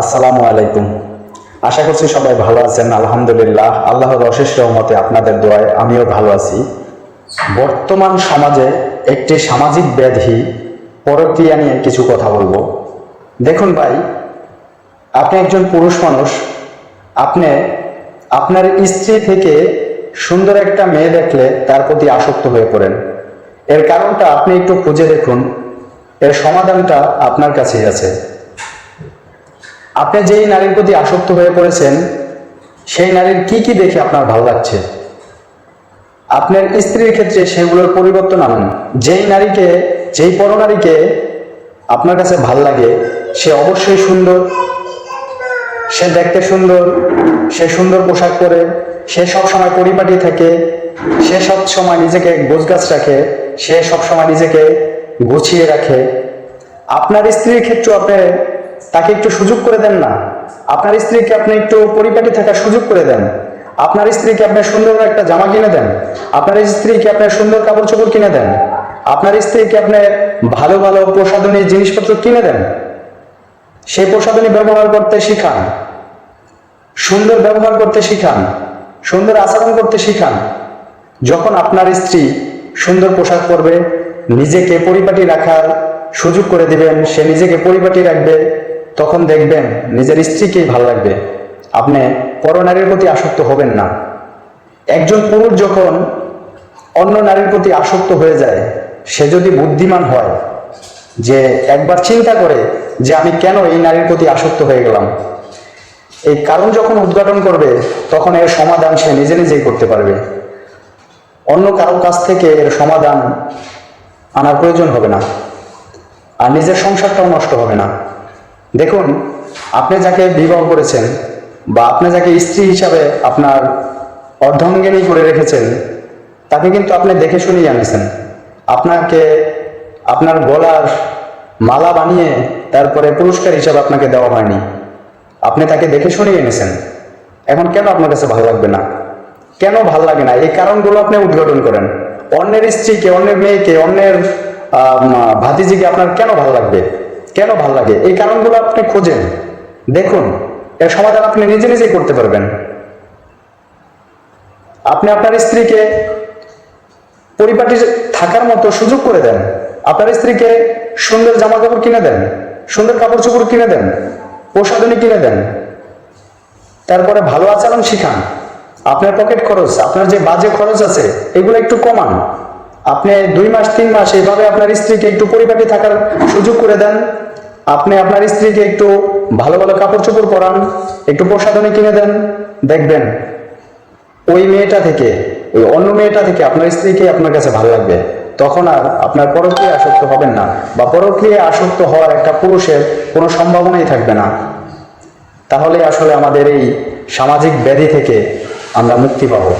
আসসালামু আলাইকুম। আশা করছি সবাই ভালো আছেন, আলহামদুলিল্লাহ। আল্লাহর অশেষ রহমতে আপনাদের দোয়ায় আমিও ভালো আছি। বর্তমান সমাজে একটি সামাজিক ব্যাধি, পরক্রিয়া নিয়ে কিছু কথা বলব। দেখুন ভাই, আপনি একজন পুরুষ মানুষ, আপনি, আপনার স্ত্রী থেকে সুন্দর একটা মেয়ে দেখলে তার প্রতি আসক্ত হয়ে পড়েন। এর কারণটা আপনি একটু খুঁজে দেখুন, এর সমাধানটা আপনার কাছেই আছে। আপনি যেই নারীর প্রতি আসক্ত হয়ে পড়েছেন, সেই নারীর কি কি দেখে আপনার ভালো লাগছে? আপনার স্ত্রীর ক্ষেত্রে সেগুলোর পরিবর্তন আনুন। যেই নারীকে, যেই পরনারীকে আপনার কাছে ভালো লাগে, সে অবশ্যই সুন্দর। সে দেখতে সুন্দর, সে সুন্দর পোশাক পরে, সে সব সময় পরিপাটি থাকে, সে সব সময় নিজেকে গোছগাছ রাখে, সে সব সময় নিজেকে গুছিয়ে রাখে। আপনার স্ত্রীর ক্ষেত্রে আপনি তাকে একটু সুযোগ করে দেন না। আপনার স্ত্রীকে আপনি একটু পরিপাটি থাকার সুযোগ করে দেন। আপনার স্ত্রীকে আপনি সুন্দর একটা জামা কিনে দেন। আপনার স্ত্রীকে আপনার সুন্দর কাপড় চোপড় কিনে দেন। আপনার স্ত্রীকে আপনি ভালো ভালো প্রসাধনী জিনিসপত্র কিনে দেন। সেই প্রসাধনী ব্যবহার করতে শিখান। সুন্দর ব্যবহার করতে শিখান। সুন্দর আচরণ করতে শিখান। যখন আপনার স্ত্রী সুন্দর পোশাক পরবে, নিজেকে পরিপাটি রাখার সুযোগ করে দিবেন, সে নিজেকে পরিপাটি রাখবে। তখন দেখবেন নিজের স্ত্রীকেই ভালো লাগবে। আপনি পরনারীর প্রতি আসক্ত হবেন না। একজন পুরুষ যখন অন্য নারীর প্রতি আসক্ত হয়ে যায়, সে যদি বুদ্ধিমান হয়, যে একবার চিন্তা করে যে আমি কেন এই নারীর প্রতি আসক্ত হয়ে গেলাম, এই কারণ যখন উদ্ঘাটন করবে, তখন এর সমাধান সে নিজে নিজেই করতে পারবে। অন্য কারও কাছ থেকে এর সমাধান আনার প্রয়োজন হবে না। আর নিজের সংসারটাও নষ্ট হবে না। দেখুন, আপনি যাকে বিবাহ করেছেন বা আপনি যাকে স্ত্রী হিসাবে আপনার অর্ধাঙ্গিনী করে রেখেছেন, তাকে কিন্তু আপনি দেখে শুনেই আনিয়েছেন আপনাকে আপনার গলার মালা বানিয়ে তারপরে পুরস্কার হিসাবে আপনাকে দেওয়া হয়নি। আপনি তাকে দেখে শুনেই এনেছেন। এখন কেন আপনার কাছে ভালো লাগবে না? কেন ভালো লাগে না? এই কারণগুলো আপনি উদ্ঘাটন করেন। অন্যের স্ত্রীকে, অন্যের মেয়েকে, অন্যের ভাতিজিকে আপনার কেন ভালো লাগবে? কেন ভালো লাগে? এই কারণগুলো আপনি খোঁজেন। দেখুন, এর সমাধান আপনি নিজে নিজেই করতে পারবেন। আপনি আপনার স্ত্রীকে পরিপাটি থাকার মতো সুযোগ করে দেন। আপনার স্ত্রীকে সুন্দর জামা কাপড় কিনে দেন, সুন্দর কাপড় চোপড় কিনে দেন প্রসাধনী কিনে দেন। তারপরে ভালো আচরণ শিখান। আপনার পকেট খরচ, আপনার যে বাজে খরচ আছে, এগুলো একটু কমান। আপনি দুই মাস, তিন মাস এইভাবে আপনার স্ত্রীকে একটু পরিপাটি থাকার সুযোগ করে দেন। আপনি আপনার স্ত্রীকে একটু ভালো ভালো কাপড় চোপড় পরান, একটু প্রসাধনী কিনে দেন। দেখবেন, ওই মেয়েটা থেকে, ওই অন্য মেয়েটা থেকে আপনার স্ত্রীকে আপনার কাছে ভালো লাগবে। তখন আর আপনার পরক্রিয়া আসক্ত হবেন না বা পরক্রিয়া আসক্ত হওয়ার একটা পুরুষের কোনো সম্ভাবনাই থাকবে না। তাহলে আসলে আমাদের এই সামাজিক ব্যাধি থেকে আমরা মুক্তি পাবো।